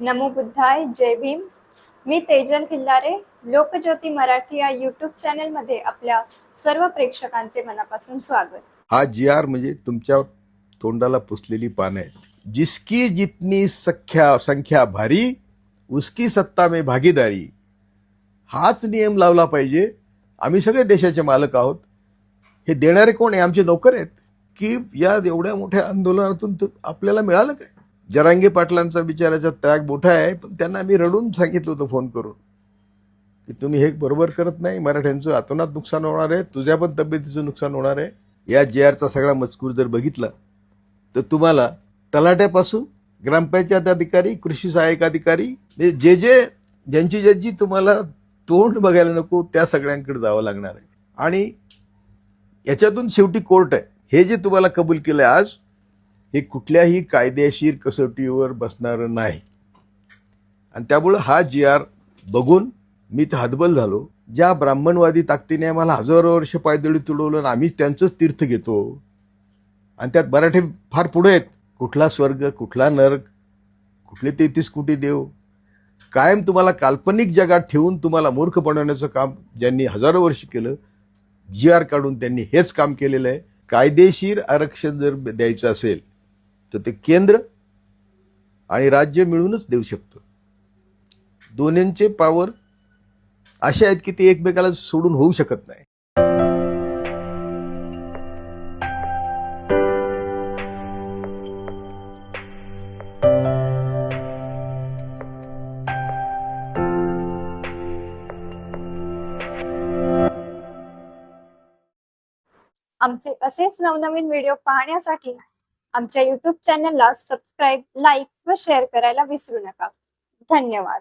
नमो बुद्धाय जय भीम. मी तेजल खिल्लारे लोकज्योती मराठी या युट्यूब चॅनलमध्ये आपल्या सर्व प्रेक्षकांचे मनापासून स्वागत. हा जी आर म्हणजे तुमच्या तोंडाला पुसलेली पानं आहेत. जिसकी जितनी सख्या संख्या भारी उसकी सत्ता में भागीदारी. हाच नियम लावला पाहिजे. आम्ही सगळे देशाचे मालक आहोत. हे देणारे कोण आहे? आमचे नोकर आहेत. की या एवढ्या मोठ्या आंदोलनातून आपल्याला मिळालं काय? जरांगे पाटलांचा विचाराचा त्याग मोठा आहे पण त्यांना आम्ही रडून सांगितलं होतं फोन करून. की तुम्ही हे बरोबर करत नाही मराठ्यांचं अतोनात नुकसान होणार आहे तुझ्या पण तब्येतीचं नुकसान होणार आहे. या जे आरचा सगळा मजकूर जर बघितला तर तुम्हाला तलाट्यापासून ग्रामपंचायत अधिकारी कृषी सहाय्यक अधिकारी हे जे जे ज्यांची ज्यांची तुम्हाला तोंड बघायला नको त्या सगळ्यांकडे जावं लागणार आहे. आणि याच्यातून शेवटी कोर्ट आहे. हे जे तुम्हाला कबूल केलं आज हे कुठल्याही कायदेशीर कसोटीवर बसणारं नाही. आणि त्यामुळं हा जी आर बघून मी तर हतबल झालो. ज्या ब्राह्मणवादी ताकदीने आम्हाला हजारो वर्ष पायदळी तुडवलं आणि आम्ही त्यांचंच तीर्थ घेतो. आणि त्यात मराठी फार पुढे आहेत. कुठला स्वर्ग कुठला नरक कुठले तेहतीस कोटी देव. कायम तुम्हाला काल्पनिक जगात ठेवून तुम्हाला मूर्ख बनवण्याचं काम ज्यांनी हजारो वर्ष केलं जी आर काढून त्यांनी हेच काम केलेलं आहे. कायदेशीर आरक्षण जर द्यायचं असेल तर ते केंद्र आणि राज्य मिळूनच देऊ शकतं. दोन्हींचे पॉवर असे आहेत की ते एकमेकाला सोडून होऊ शकत नाही. आमचे असेच नवनवीन व्हिडिओ पाहण्यासाठी आमच्या युट्यूब चॅनलला सबस्क्राईब लाईक व शेअर करायला विसरू नका. धन्यवाद.